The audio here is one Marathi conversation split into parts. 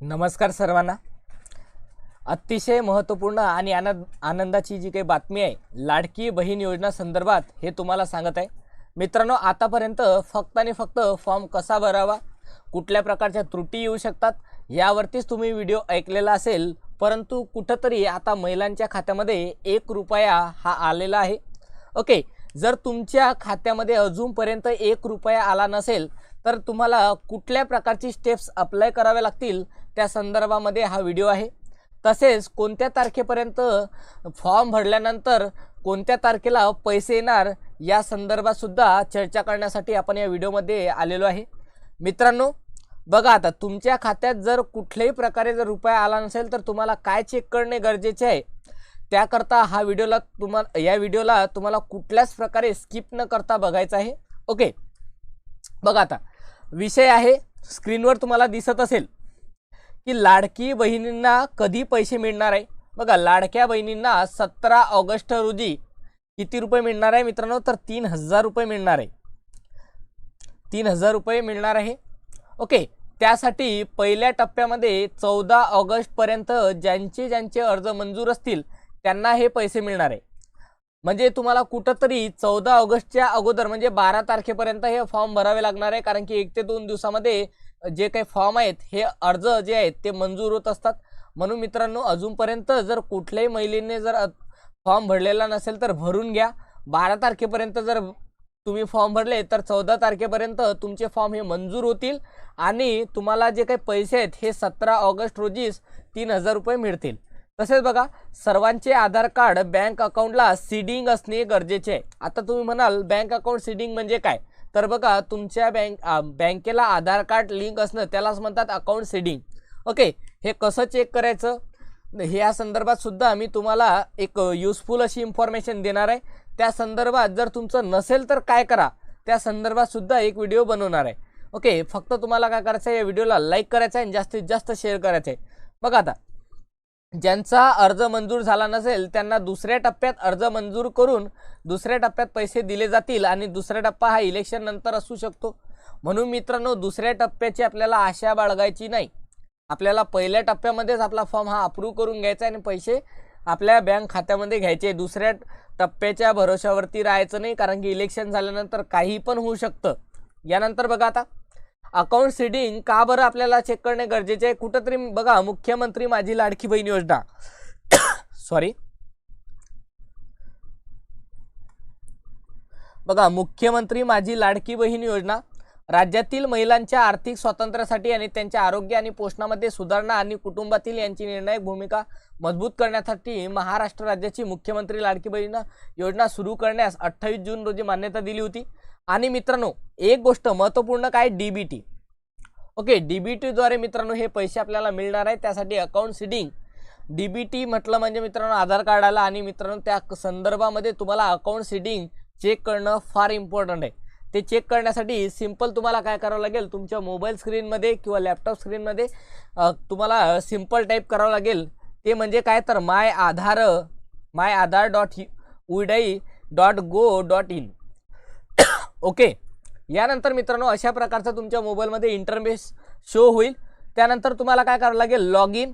नमस्कार सर्वांना. अतिशय महत्त्वपूर्ण आणि आनंद आनंदाची जी काही बातमी आहे लाडकी बहीण योजना संदर्भात हे तुम्हाला सांगत आहे. मित्रांनो आतापर्यंत फक्त आणि फक्त फॉर्म कसा भरावा कुठल्या प्रकारच्या त्रुटी येऊ शकतात यावरतीच तुम्ही व्हिडिओ ऐकलेला असेल परंतु कुठंतरी आता महिलांच्या खात्यामध्ये एक रुपया हा आलेला आहे. ओके जर तुमच्या खात्यामध्ये अजूनपर्यंत एक रुपया आला नसेल तर तुम्हाला कुठल्या प्रकारची स्टेप्स अप्लाय कराव्या लागतील त्या संदर्भामध्ये हा व्हिडिओ आहे. तसेच कोणत्या तारखेपर्यंत फॉर्म भरल्यानंतर कोणत्या तारखेला पैसे येणार या संदर्भातसुद्धा चर्चा करण्यासाठी आपण या व्हिडिओमध्ये आलेलो आहे. मित्रांनो बघा आता तुमच्या खात्यात जर कुठल्याही प्रकारे जर रुपया आला नसेल तर तुम्हाला काय चेक करणे गरजेचे आहे? त्याकरता हा व्हिडिओला तुम्हाला या व्हिडिओला तुम्हाला कुठल्याच प्रकारे स्किप न करता बघायचं आहे. ओके बघा आता विषय आहे स्क्रीनवर तुम्हाला दिसत असेल की लाडकी बहिणींना कधी पैसे मिळणार आहे? बघा लाडक्या बहिणींना सतरा ऑगस्ट रोजी किती रुपये मिळणार आहे मित्रांनो? तर तीन हजार रुपये मिळणार आहे. तीन हजार रुपये मिळणार आहे. ओके त्यासाठी पहिल्या टप्प्यामध्ये चौदा ऑगस्टपर्यंत ज्यांचे ज्यांचे अर्ज मंजूर असतील त्यांना हे पैसे मिळणार आहे. म्हणजे तुम्हाला कुठंतरी चौदा ऑगस्टच्या अगोदर म्हणजे बारा तारखेपर्यंत हे फॉर्म भरावे लागणार आहे कारण की एक ते दोन दिवसामध्ये जे काही फॉर्म आहेत हे अर्ज जे आहेत ते मंजूर होत असतात. म्हणून मित्रांनो अजूनपर्यंत जर कुठल्याही महिलेने जर फॉर्म भरलेला नसेल तर भरून घ्या. बारा तारखेपर्यंत जर तुम्ही फॉर्म भरले तर चौदा तारखेपर्यंत तुमचे फॉर्म हे मंजूर होतील आणि तुम्हाला जे काही पैसे आहेत हे सतरा ऑगस्ट रोजीच तीन हजार रुपये मिळतील. तसेच बघा सर्वांचे आधार कार्ड बँक अकाउंटला सीडिंग असणे गरजेचे आहे. आता तुम्ही म्हणाल बँक अकाउंट सीडिंग म्हणजे काय? तर बघा तुमच्या बँक बँकेला आधार कार्ड लिंक असणं त्यालाच म्हणतात अकाउंट सीडिंग. ओके हे कसं चेक करायचं? ह्या संदर्भात सुद्धा मी तुम्हाला एक युजफुल अशी इन्फॉर्मेशन देणार आहे. त्या संदर्भात जर तुमचं नसेल तर काय करा? त्या संदर्भात सुद्धा एक व्हिडिओ बनवणार आहे. ओके फक्त तुम्हाला काय करायचं आहे? या व्हिडिओला लाईक करायचं आहे आणि जास्तीत जास्त शेअर करायचं आहे. बघा आता ज्यांचा अर्ज मंजूर झाला नसेल त्यांना दुसऱ्या टप्प्यात अर्ज मंजूर करून दुसऱ्या टप्प्यात पैसे दिले जातील आणि दुसरा टप्पा हा इलेक्शन नंतर असू शकतो. म्हणून मित्रांनो दुसऱ्या टप्प्याची आपल्याला आशा बाळगायची नाही. आपल्याला पहिल्या टप्प्यामध्येच आपला फॉर्म हा अप्रूव्ह करून घ्यायचा आणि पैसे आपल्या बँक खात्यामध्ये घ्यायचे. दुसऱ्या टप्प्याच्या भरोशावरती राहायचं नाही कारण की इलेक्शन झाल्यानंतर काही पण होऊ शकतं. यानंतर बघा आता. अकाउंट सीडिंग का बरं आपल्याला चेक करणे गरजेचे आहे? कुठंतरी बघा मुख्यमंत्री माझी लाडकी बहीण योजना. सॉरी बघा मुख्यमंत्री माझी लाडकी बहीण योजना. राज्यातील महिलांच्या आर्थिक स्वातंत्र्यासाठी आणि त्यांच्या आरोग्य आणि पोषणामध्ये सुधारणा आणि कुटुंबातील यांची निर्णायक भूमिका मजबूत करण्यासाठी महाराष्ट्र राज्याची मुख्यमंत्री लाडकी बहीण योजना सुरू करण्यास अठ्ठावीस जून रोजी मान्यता दिली होती. आणि मित्रांनो एक गोष्ट महत्त्वपूर्ण काय? D B T okay D B टीद्वारे मित्रांनो हे पैसे आपल्याला मिळणार आहे. त्यासाठी account seeding D B T म्हटलं म्हणजे मित्रांनो आधार कार्ड आला आणि मित्रांनो त्या संदर्भामध्ये तुम्हाला अकाउंट सिडिंग चेक करणं फार इम्पॉर्टंट आहे. ते चेक करण्यासाठी सिंपल तुम्हाला काय करावं लागेल? तुमच्या मोबाईल स्क्रीनमध्ये किंवा लॅपटॉप स्क्रीनमध्ये तुम्हाला सिंपल टाईप करावं लागेल. ते म्हणजे काय? तर my Aadhaar my Aadhaar dot uidai dot gov dot in okay. यानंतर मित्रांनो अशा प्रकारचा तुमच्या मोबाईलमध्ये इंटरफेस शो होईल. त्यानंतर तुम्हाला काय करावं लागेल? लॉग इन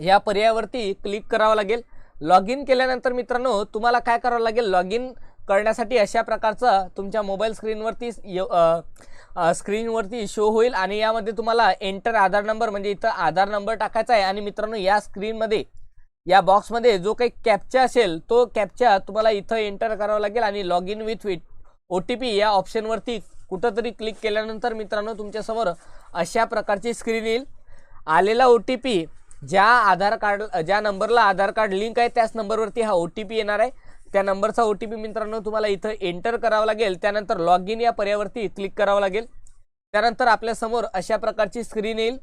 या पर्यायावरती क्लिक करावं लागेल. लॉग इन केल्यानंतर मित्रांनो तुम्हाला काय करावं लागेल? लॉग इन करण्यासाठी अशा प्रकारचा तुमच्या मोबाईल स्क्रीनवरती स्क्रीनवरती शो होईल. आणि यामध्ये तुम्हाला एंटर आधार नंबर म्हणजे इथं आधार नंबर टाकायचा आहे. आणि मित्रांनो या स्क्रीनमध्ये या बॉक्समध्ये जो काही कॅपचा असेल तो कॅपचा तुम्हाला इथं एंटर करावा लागेल. आणि log in with with O T P या ऑप्शनवरती कुठंतरी क्लिक केल्यानंतर मित्रांनो तुमच्यासमोर अशा प्रकारची स्क्रीन येईल. आलेला ओ टी पी ज्या आधार कार्ड ज्या नंबरला आधार कार्ड लिंक आहे त्याच नंबरवरती हा ओ टी पी येणार आहे. त्या नंबरचा ओ टी पी मित्रांनो तुम्हाला इथं एंटर करावा लागेल. त्यानंतर लॉग इन या पर्यावरती क्लिक करावं लागेल. त्यानंतर आपल्यासमोर अशा प्रकारची स्क्रीन येईल.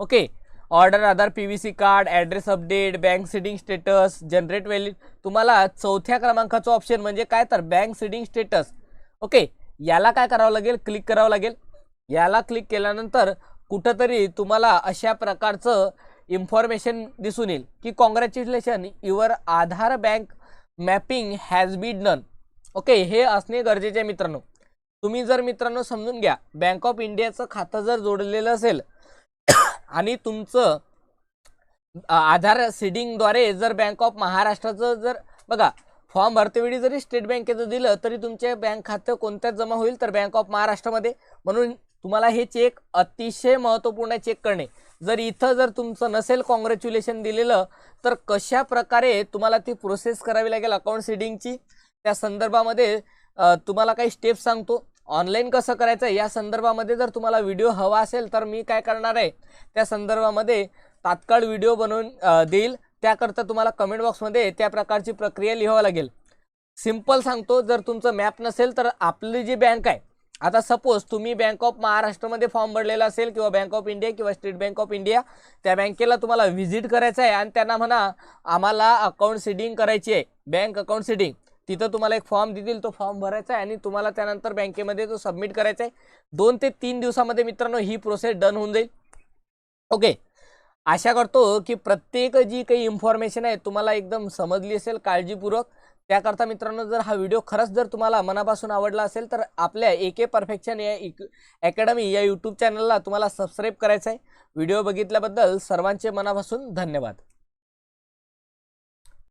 Okay order Aadhaar P V C card address update bank seeding status generate valid तुम्हाला चौथ्या क्रमांकाचं ऑप्शन म्हणजे काय तर बँक सिडिंग स्टेटस ओके याला काय करावं लागेल? क्लिक करावं लागेल. याला क्लिक केल्यानंतर कुठंतरी तुम्हाला अशा प्रकारचं इन्फॉर्मेशन दिसून येईल की congratulation your Aadhaar bank mapping has been done okay हे असणे गरजेचे आहे मित्रांनो. तुम्ही जर मित्रांनो समजून घ्या बँक ऑफ इंडियाचं खातं जर जोडलेलं असेल आणि तुमचं आधार सिडिंगद्वारे जर बँक ऑफ महाराष्ट्राचं जर बघा फॉर्म भरतेवेळी जरी स्टेट बँकेचं दिलं तरी तुमचे बँक खातं कोणत्यात जमा होईल तर बँक ऑफ महाराष्ट्रामध्ये. म्हणून तुम्हाला हे चेक अतिशय महत्त्वपूर्ण चेक करणे. जर इथं जर तुमचं नसेल कॉंग्रॅच्युलेशन दिलेलं तर कशा प्रकारे तुम्हाला ती प्रोसेस करावी लागेल अकाउंट सीडिंगची त्या संदर्भामध्ये तुम्हाला काही स्टेप्स सांगतो. ऑनलाईन कसं करायचं? या संदर्भामध्ये जर तुम्हाला व्हिडिओ हवा असेल तर मी काय करणार आहे? त्या संदर्भामध्ये तात्काळ व्हिडिओ बनवून देईल. त्याकरता तुम्हाला कमेंट बॉक्समध्ये त्या प्रकारची प्रक्रिया लिहावं लागेल. सिंपल सांगतो जर तुमचं मॅप नसेल तर आपली जी बँक आहे आता सपोज तुम्ही बँक ऑफ महाराष्ट्रामध्ये फॉर्म भरलेला असेल किंवा बँक ऑफ इंडिया किंवा स्टेट बँक ऑफ इंडिया त्या बँकेला तुम्हाला व्हिजिट करायचं आहे आणि त्यांना म्हणा आम्हाला अकाउंट सिडिंग करायची आहे. बँक अकाउंट सिडिंग तिथं तुम्हाला एक फॉर्म देतील तो फॉर्म भरायचा आहे आणि तुम्हाला त्यानंतर बँकेमध्ये तो सबमिट करायचा आहे. दोन ते तीन दिवसामध्ये मित्रांनो ही प्रोसेस डन होऊन जाईल. ओके आशा करतो की प्रत्येक जी काही इन्फॉर्मेशन आहे तुम्हाला एकदम समजली असेल काळजीपूर्वक. त्याकरता मित्रांनो जर हा व्हिडिओ खरंच जर तुम्हाला मनापासून आवडला असेल तर आपल्या ए के परफेक्शन या अकॅडमी या यूट्यूब चॅनलला तुम्हाला सबस्क्राईब करायचं आहे व्हिडिओ बघितल्याबद्दल सर्वांचे मनापासून धन्यवाद.